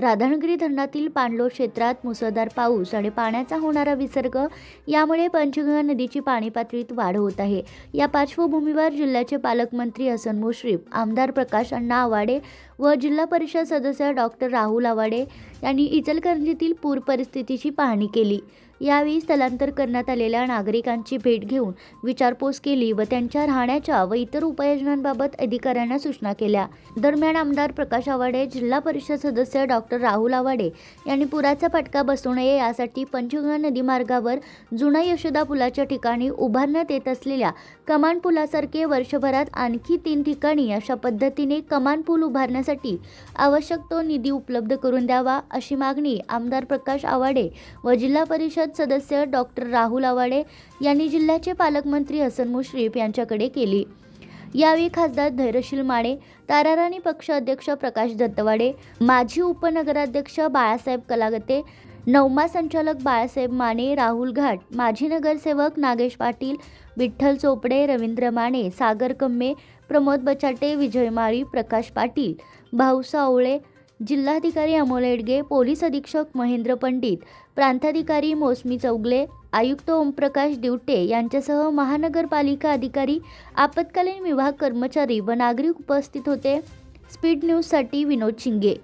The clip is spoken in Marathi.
राधानगरी धरणातील पाणलोट क्षेत्रात मुसळधार पाऊस आणि पाण्याचा होणारा विसर्ग यामुळे पंचगंगा नदीची पाणी पातळीत वाढ होत आहे. या पार्श्वभूमीवर जिल्ह्याचे पालकमंत्री हसन मुश्रीफ आमदार प्रकाश अण्णा आवाडे व जिल्हा परिषद सदस्य डॉक्टर राहुल आवाडे यांनी इचलकरंजीतील पूर परिस्थितीची पाहणी केली. यावेळी स्थलांतर करण्यात आलेल्या नागरिकांची भेट घेऊन विचारपूस केली व त्यांच्या राहण्याच्या व इतर उपाययोजनांबाबत अधिकाऱ्यांना सूचना केल्या. दरम्यान आमदार प्रकाश आवाडे जिल्हा परिषद सदस्य डॉक्टर राहुल आवाडे यांनी पुराचा फटका बसू नये यासाठी पंचगंगा नदी मार्गावर जुना यशोदा पुलाच्या ठिकाणी उभारण्यात येत असलेल्या कमान पुलासारखे वर्षभरात आणखी तीन ठिकाणी अशा पद्धतीने कमान पूल उभारण्यासाठी आवश्यक तो निधी उपलब्ध करून द्यावा अशी मागणी आमदार प्रकाश आवाडे व जिल्हा परिषद सदस्य डॉक्टर राहुल आवाडे यांनी जिल्ह्याचे पालकमंत्री हसन मुश्रीफ यांच्याकडे केली. यावेळी खासदार धैर्यशील माने ताराराणी पक्ष अध्यक्ष प्रकाश दत्तवाडे माजी उपनगराध्यक्ष बाळासाहेब कलागते नवमा संचालक बाळासाहेब माने राहुल घाट माजी नगरसेवक नागेश पाटील विठ्ठल चोपडे रवींद्र माने सागर कम्मे प्रमोद बचाटे विजय माळी प्रकाश पाटील भाऊसा ओळे जिल्हाधिकारी अमोल एडगे पोलीस अधीक्षक महेंद्र पंडित प्रांताधिकारी मोसमी चौगले आयुक्त ओमप्रकाश दिवटे यांच्यासह महानगरपालिका अधिकारी आपत्कालीन विभाग कर्मचारी व नागरिक उपस्थित होते. स्पीड न्यूजसाठी विनोद शिंगे.